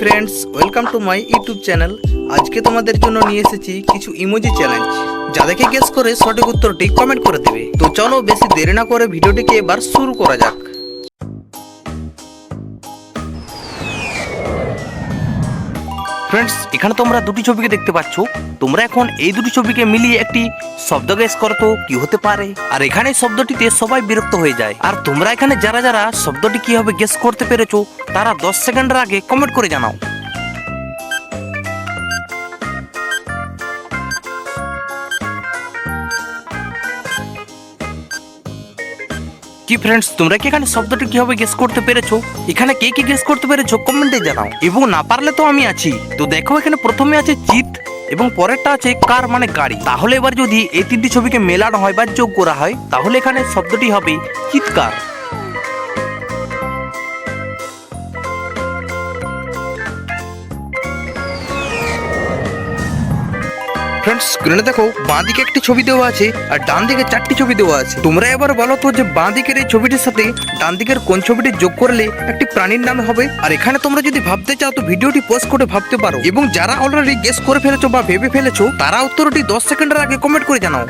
Friends welcome to my YouTube channel আজকে তোমাদের জন্য নিয়ে এসেছি কিছু ইমোজি চ্যালেঞ্জ যা দেখে গেস করে সঠিক উত্তরটি কমেন্ট করে দেবে। তো চলো বেশি দেরি না করে ভিডিওটিকে এবার শুরু করা যাক। ফ্রেন্ডস এখানে তোমরা দুটি ছবিকে দেখতে পাচ্ছ। তোমরা এখন এই দুটি ছবিকে মিলিয়ে একটি শব্দ গেস করো তো, কি হতে পারে? আর এখানে শব্দটিতে সবাই বিরক্ত হয়ে যায়। আর তোমরা এখানে যারা যারা শব্দটি কীভাবে গেস করতে পেরেছ, তারা দশ সেকেন্ডের আগে কমেন্ট করে জানাও। কি ফ্রেন্ডস তোমরা কি এখানে শব্দটি কীভাবে গেস করতে পেরেছ? এখানে কে কি গেস করতে পেরেছ? কমেন্টে জানাও। এবং না পারলে তো আমি আছি। তো দেখো এখানে প্রথমে আছে চিত এবং পরেরটা আছে কার মানে গাড়ি। তাহলে এবার যদি এই তিনটি ছবিকে মেলানো হয় বা যোগ করা হয়, তাহলে এখানে শব্দটি হবে চিৎকার। ফ্রেন্ডস স্ক্রিনে দেখো বাঁ দিকে একটি ছবি দেওয়া আছে আর ডান দিকে চারটি ছবি দেওয়া আছে। তোমরা এবার বলো তো যে বাঁ দিকের এই ছবিটির সাথে ডান দিকের কোন ছবিটি যোগ করলে একটি প্রাণীর নাম হবে? আর এখানে তোমরা যদি ভাবতে চাও তো ভিডিওটি পোস্ট করে ভাবতে পারো। এবং যারা অলরেডি গেস করে ফেলেছো বা ভেবে ফেলেছো, তারা উত্তরটি দশ সেকেন্ডের আগে কমেন্ট করে জানাও।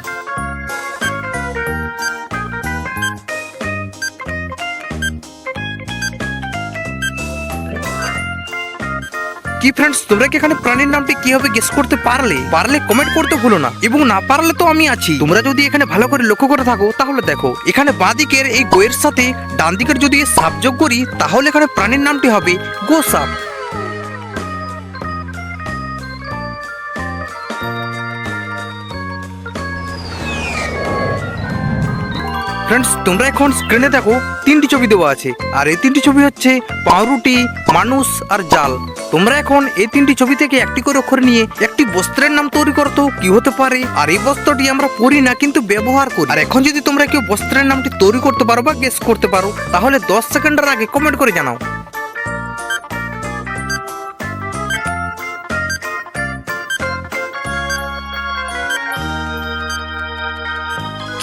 কি ফ্রেন্ডস তোমরা কি এখানে প্রাণীর নামটি কীভাবে গেস করতে পারলে? পারলে কমেন্ট করতে ভুলো না। এবং না পারলে তো আমি আছি। তোমরা যদি এখানে ভালো করে লক্ষ্য করে থাকো, তাহলে দেখো, এখানে বাঁ দিকের এই গোয়ের সাথে ডান দিকের যদি সাপ যোগ করি, তাহলে এখানে প্রাণীর নামটি হবে গো সাপ ফ্রেন্ডস তোমরা এখন স্ক্রিনে দেখো, তিনটি ছবি দেওয়া আছে। আর এই তিনটি ছবি হচ্ছে পাউরুটি, মানুষ আর জাল। তোমরা এখন এই তিনটি ছবি থেকে একটি করে অক্ষর নিয়ে একটি বস্ত্রের নাম তৈরি করতো কি হতে পারে? আর এই বস্ত্রটি আমরা পরি না, কিন্তু ব্যবহার করি। আর এখন যদি তোমরা কেউ বস্ত্রের নামটি তৈরি করতে পারো বা গেস করতে পারো, তাহলে দশ সেকেন্ডের আগে কমেন্ট করে জানাও।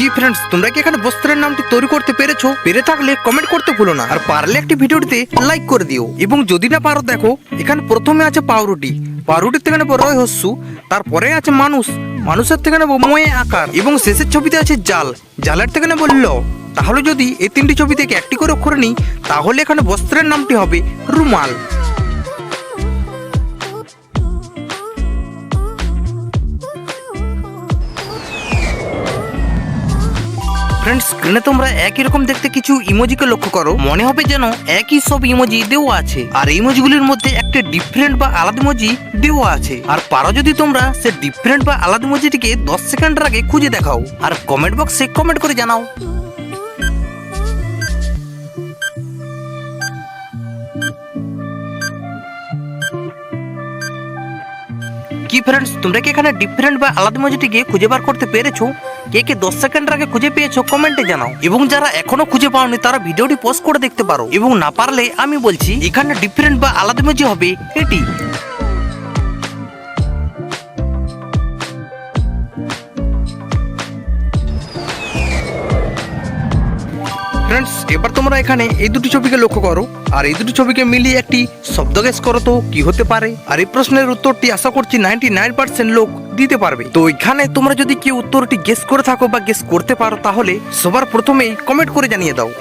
কি ফ্রেন্ডস তোমরা কি এখানে বস্ত্রের নামটি তৈরি করতে পেরেছ? পেরে থাকলে কমেন্ট করতে ভুলো না। আর পারলে একটি ভিডিওটিতে লাইক করে দিও। এবং যদি না পারো, দেখো, এখানে প্রথমে আছে পাউরুটি। পাউরুটির থেকে নেব রয় হস্যু, তারপরে আছে মানুষ। মানুষের থেকে নেব ময়ে আকার। এবং শেষের ছবিতে আছে জাল। জালের থেকে নেব ল। তাহলে যদি এই তিনটি ছবি থেকে একটি করে অক্ষর নিই, তাহলে এখানে বস্ত্রের নামটি হবে রুমাল। ফ্রেন্ডস স্ক্রিনে তোমরা একই রকম দেখতে কিছু ইমোজিকে লক্ষ্য করো। মনে হবে যেন একই সব ইমোজি দেওয়া আছে। আর ইমোজিগুলির মধ্যে একটা ডিফারেন্ট বা আলাদা ইমোজি দেওয়া আছে। আর পারো যদি তোমরা সে ডিফারেন্ট বা আলাদা ইমোজিটিকে দশ সেকেন্ডের আগে খুঁজে দেখাও। আর কমেন্ট বক্সে কমেন্ট করে জানাও। কি ফ্রেন্ডস তোমরা কি এখানে ডিফারেন্ট বা আলাদা ইমোজিটিকে খুঁজে বার করতে পেরেছ? কে কে দশ সেকেন্ডের আগে খুঁজে পেয়েছ কমেন্টে জানাও। এবং যারা এখনও খুঁজে পাওনি, তারা ভিডিওটি পোস্ট করে দেখতে পারো। এবং না পারলে, আমি বলছি, এখানে ডিফারেন্ট বা আলাদা ইমোজি হবে, এটি। ফ্রেন্ডস এবার তোমরা এখানে এই দুটি ছবিকে লক্ষ্য করো। আর এই দুটি ছবিকে মিলিয়ে একটি শব্দ গেস করো তো, কি হতে পারে? আর এই প্রশ্নের উত্তরটি আশা করছি নাইনটি নাইন পার্সেন্ট লোক দিতে পারবে। তো এখানে তোমরা যদি কেউ উত্তরটি গেস করে থাকো বা গেস করতে পারো, তাহলে সবার প্রথমেই কমেন্ট করে জানিয়ে দাও।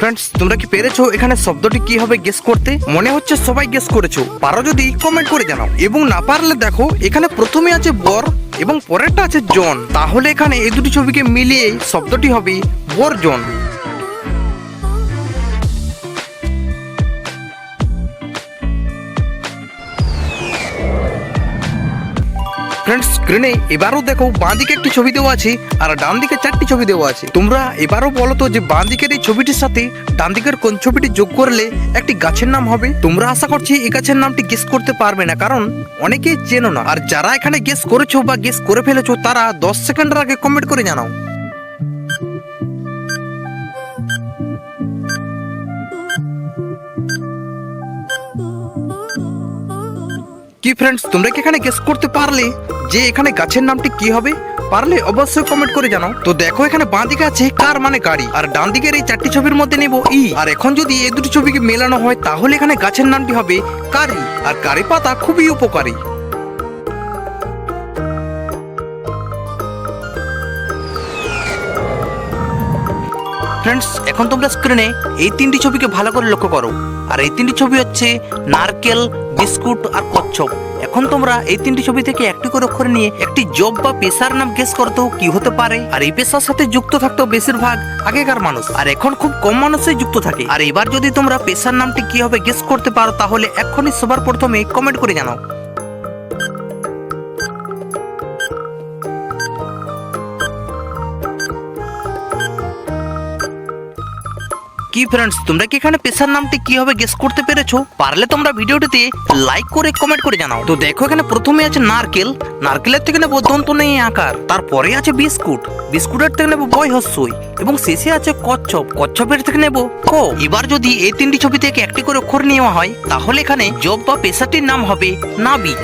ফ্রেন্ডস তোমরা কি পেরেছ এখানে শব্দটি কি হবে গেস করতে? মনে হচ্ছে সবাই গেস করেছ। পারো যদি কমেন্ট করে জানাও। এবং না পারলে দেখো, এখানে প্রথমে আছে বর এবং পরেরটা আছে জন। তাহলে এখানে এই দুটি ছবিকে মিলিয়ে শব্দটি হবে বর্জন। ফ্রেন্ডস স্ক্রিনে এবারও দেখো বাঁ দিকে একটি ছবি দেওয়া আছে আর ডান দিকে চারটি ছবি দেওয়া আছে। তোমরা এবারও বলো তো যে বাঁ দিকের এই ছবিটির সাথে ডান দিকের কোন ছবিটি যোগ করলে একটি গাছের নাম হবে? তোমরা আশা করছি এই গাছের নামটি গেস করতে পারবে না, কারণ অনেকেই চেনো না। আর যারা এখানে গেস করেছ বা গেস করে ফেলেছো, তারা দশ সেকেন্ডের আগে কমেন্ট করে জানাও। কি ফ্রেন্ডস তোমরা কি এখানে গেস করতে পারলে যে এখানে গাছের নামটি কি হবে? পারলে অবশ্যই কমেন্ট করে জানাও। তো দেখো এখানে বাঁ দিকে আছে কার মানে গাড়ি, আর ডান দিকের এই চারটি ছবির মধ্যে নেব ই। আর এখন যদি এই দুটি ছবিকে মেলানো হয়, তাহলে এখানে গাছের নামটি হবে কারি। আর কারি পাতা খুবই উপকারী। ফ্রেন্ডস এখন তোমরা স্ক্রিনে এই তিনটি ছবিকে ভালো করে লক্ষ্য করো। আর এই তিনটি ছবি হচ্ছে নারকেল বিস্কুট আর কচ্ছপ। এখন তোমরা এই তিনটি ছবি থেকে একটি করে অক্ষর নিয়ে একটি জব বা পেশার নাম গেস করতো কি হতে পারে? আর এই পেশার সাথে যুক্ত থাকতো বেশিরভাগ আগেকার মানুষ। আর এখন খুব কম মানুষই যুক্ত থাকে। আর এবার যদি তোমরা পেশার নামটি কি হবে গেস করতে পারো, তাহলে এখনই সবার প্রথমে কমেন্ট করে জানাও। কি ফ্রেন্ডস তোমরা কি এখানে পেশার নামটি কি হবে গেস করতে পেরেছ? পারলে তোমরা ভিডিওটিতে লাইক করে কমেন্ট করে জানাও। তো দেখো, এখানে প্রথমে আছে নারকেল। নারকেলের থেকে নেব দন্ত নেই আকার। তারপরে আছে বিস্কুট। বিস্কুটের থেকে নেব বয় হস্যই এবং শেষে আছে কচ্ছপ। কচ্ছপের থেকে নেব ক। এবার যদি এই তিনটি ছবি থেকে একটি করে অক্ষর নেওয়া হয়, তাহলে এখানে জব বা পেশাটির নাম হবে নাবিক।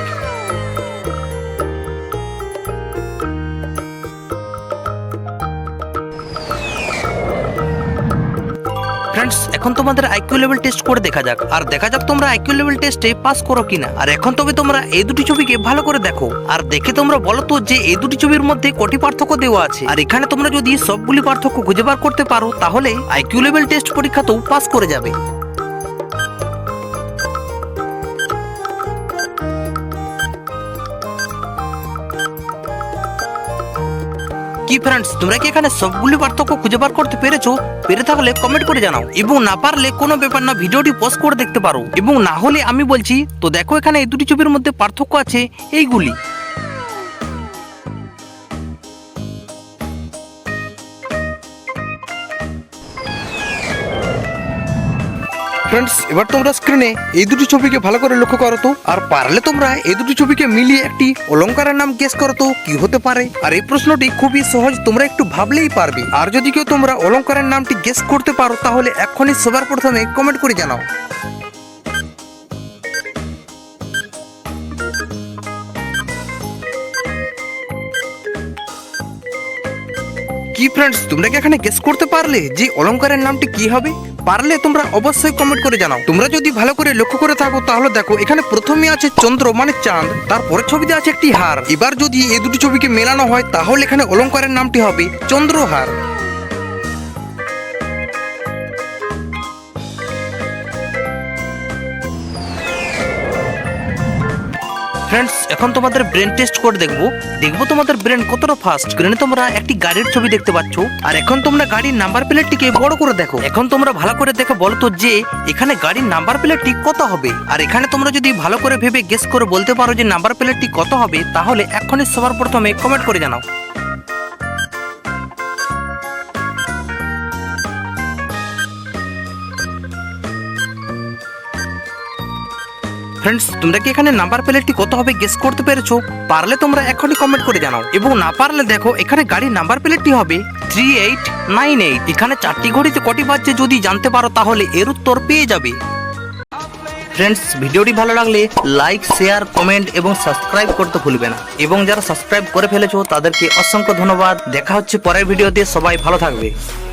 ফ্রেন্ডস এখন তোমাদের আইকিউ লেভেল টেস্ট করে দেখা যাক। আর দেখা যাক তোমরা আইকিউ লেভেল টেস্টে পাস করো কিনা। আর এখন তবে তোমরা এই দুটি ছবিকে ভালো করে দেখো। আর দেখে তোমরা বলো তো যে এই দুটি ছবির মধ্যে কটি পার্থক্য দেওয়া আছে। আর এখানে তোমরা যদি সবগুলি পার্থক্য খুঁজে বার করতে পারো, তাহলে আইকিউ লেভেল টেস্ট পরীক্ষাতেও পাস করে যাবে। কি ফ্রেন্ডস তোমরা কি এখানে সবগুলি পার্থক্য খুঁজে বার করতে পেরেছ? পেরে থাকলে কমেন্ট করে জানাও। এবং না পারলে কোনো ব্যাপার না, ভিডিওটি পোস্ট করে দেখতে পারো। এবং না হলে আমি বলছি, তো দেখো এখানে এই দুটি ছবির মধ্যে পার্থক্য আছে, এইগুলি। ফ্রেন্ডস এবার তোমরা স্ক্রিনে এই দুটি ছবিকে ভালো করে লক্ষ্য করো তো। আর পারলে তোমরা এই দুটি ছবিকে মিলিয়ে একটি অলংকারের নাম গেস করো তো, কি হতে পারে? আর এই প্রশ্নটি খুবই সহজ, তোমরা একটু ভাবলেই পারবে। আর যদি কেউ তোমরা অলংকারের নামটি গেস করতে পারো, তাহলে এক্ষুনি সবার প্রথমে কমেন্ট করে জানাও। কি ফ্রেন্ডস তোমরা কি এখানে গেস করতে পারলে যে অলংকারের নামটি কি হবে? পারলে তোমরা অবশ্যই কমেন্ট করে জানাও। তোমরা যদি ভালো করে লক্ষ্য করে থাকো, তাহলে দেখো, এখানে প্রথমে আছে চন্দ্র মানে চাঁদ। তারপরে ছবিতে আছে একটি হার। এবার যদি এই দুটি ছবিকে মেলানো হয়, তাহলে এখানে অলঙ্কারের নামটি হবে চন্দ্রহার। ফ্রেন্ডস এখন তোমাদের ব্রেন টেস্ট করে দেখব। দেখব তোমাদের ব্রেন কতটা ফাস্ট স্ক্রিনে তোমরা একটি গাড়ির ছবি দেখতে পাচ্ছ। আর এখন তোমরা গাড়ির নাম্বার প্লেটটিকে বড় করে দেখো। এখন তোমরা ভালো করে দেখো বলো তো যে, এখানে গাড়ির নাম্বার প্লেটটি কত হবে? আর এখানে তোমরা যদি ভালো করে ভেবে গেস করে বলতে পারো যে নাম্বার প্লেটটি কত হবে, তাহলে এখনই সবার প্রথমে কমেন্ট করে জানাও। ফ্রেন্ডস তোমরা কি এখানে নাম্বার প্লেটটি কত হবে গেস করতে পেরেছ? পারলে তোমরা এখনই কমেন্ট করে জানাও। এবং না পারলে দেখো, এখানে গাড়ির নাম্বার প্লেটটি হবে? থ্রি এইট নাইন এইট এখানে চারটি ঘড়িতে কটি বাজছে যদি জানতে পারো, তাহলে এর উত্তর পেয়ে যাবে। ফ্রেন্ডস ভিডিওটি ভালো লাগলে লাইক শেয়ার কমেন্ট এবং সাবস্ক্রাইব করতে ভুলবে না। এবং যারা সাবস্ক্রাইব করে ফেলেছো, তাদেরকে অসংখ্য ধন্যবাদ। দেখা হচ্ছে পরের ভিডিওতে, সবাই ভালো থাকবে।